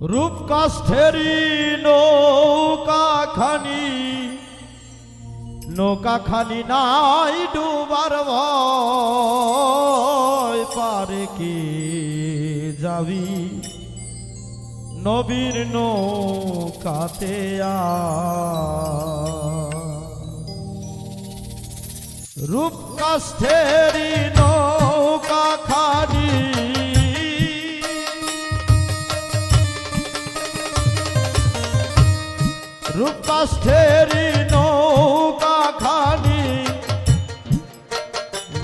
রূপকাষ্ঠেরি নৌকা খানি নৌকা খানি নাই ডুবার ভয় পারে কি যাবি নবীর নৌকাতে রূপকাষ্ঠেরি রূপকাষ্ঠেরি নৌকা খানি।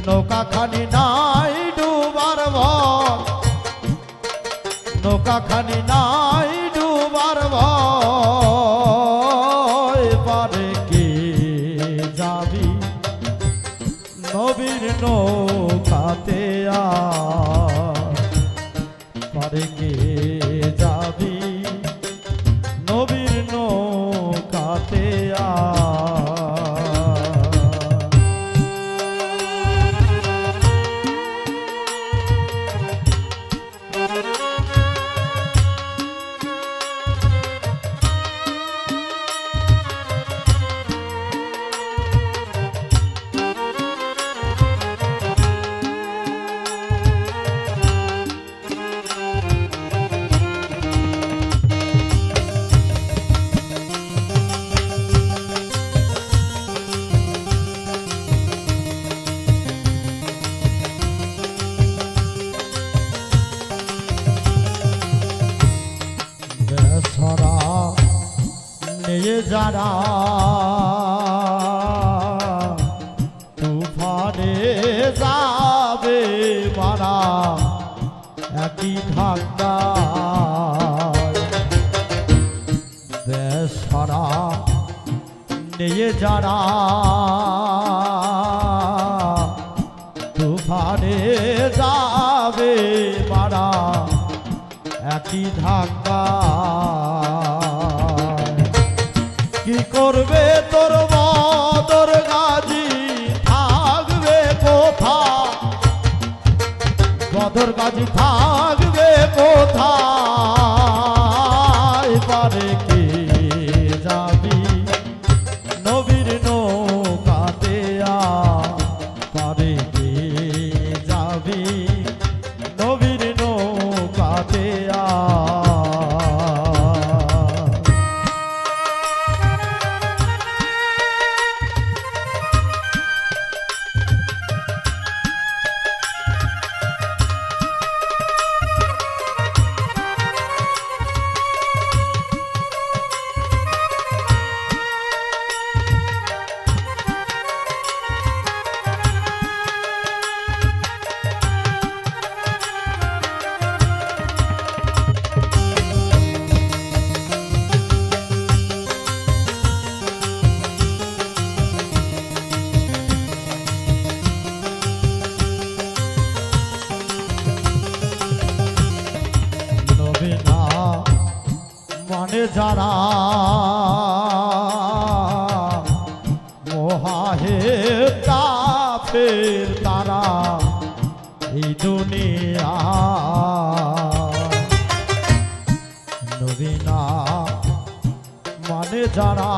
নৌকা খানি নাই ডুবার ভয় নৌকা খানি নাই ডুবার ভয় পারে যাবি? নবীর নৌকাতে আ পারে কে নৌকাতে আ নিয়ে যারা তুফানে যাবে মারা, একই ধাক্কা বেসরা নিয়ে যারা তুফানে যাবে মারা, একই ধাক্কা কি করবে তোর মদর গাজি? থাকবে কোথা বদর গাজি থাকবে কোথায়? পারে যারা মহাহে কাফের তারা এই দুনিয়া নবীনা মানে যারা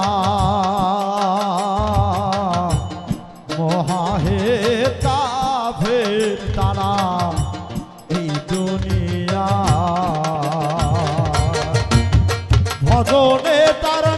ভজনে তার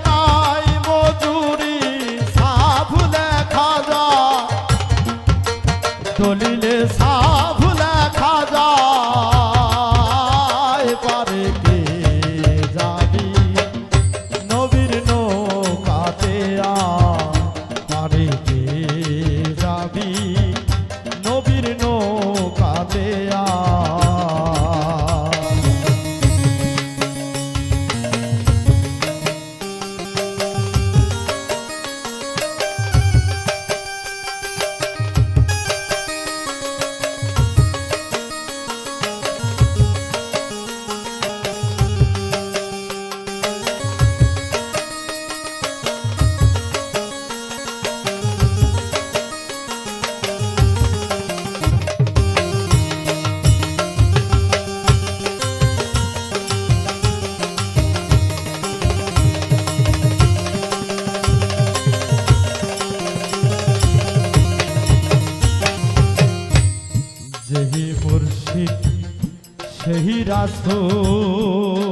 রাসূল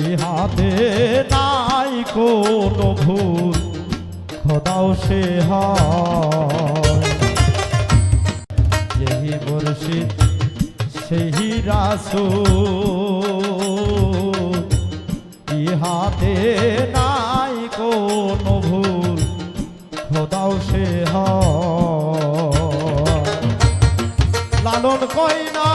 ইহাতে নাই কোনো ভুল, খোদাও সে যেহি মুর্শিদ, সেই রাসূল। ইহাতে নাই কোনো ভুল, খোদাও সে লালন কই না